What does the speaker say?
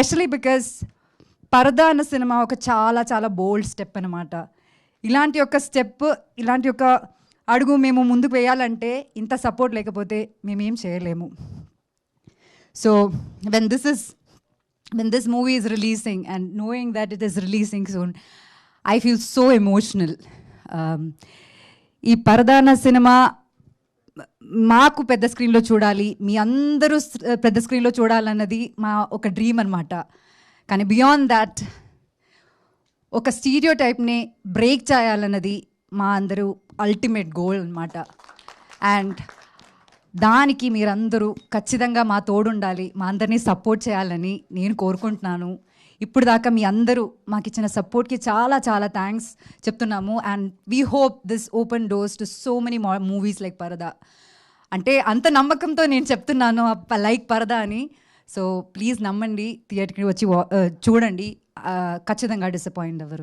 Especially because పరదా అన్న cinema ఒక చాలా చాలా బోల్డ్ స్టెప్ అనమాట ఇలాంటి ఒక స్టెప్ ఇలాంటి ఒక అడుగు మేము ముందుకు వేయాలంటే ఇంత సపోర్ట్ లేకపోతే మేమేం చేయలేము. So when this is when this movie is releasing and knowing that it is releasing soon I feel so emotional ఈ పరదాన సినిమా మాకు పెద్ద స్క్రీన్లో చూడాలి మీ అందరూ పెద్ద స్క్రీన్లో చూడాలన్నది మా ఒక డ్రీమ్ అనమాట కానీ బియాండ్ దాట్ ఒక స్టీరియో టైప్ని బ్రేక్ చేయాలన్నది మా అందరూ అల్టిమేట్ గోల్ అనమాట అండ్ దానికి మీరందరూ ఖచ్చితంగా మా తోడుండాలి మా అందరినీ సపోర్ట్ చేయాలని నేను కోరుకుంటున్నాను. ఇప్పుడు దాకా మీ అందరూ మాకు ఇచ్చిన సపోర్ట్కి చాలా చాలా థ్యాంక్స్ చెప్తున్నాము. And we hope this open doors to so many movies like Paradha. అంటే అంత నమ్మకంతో నేను చెప్తున్నాను లైక్ పరదా అని. సో ప్లీజ్ నమ్మండి థియేటర్కి వచ్చి చూడండి. ఖచ్చితంగా డిసప్పాయింట్ అవ్వరు.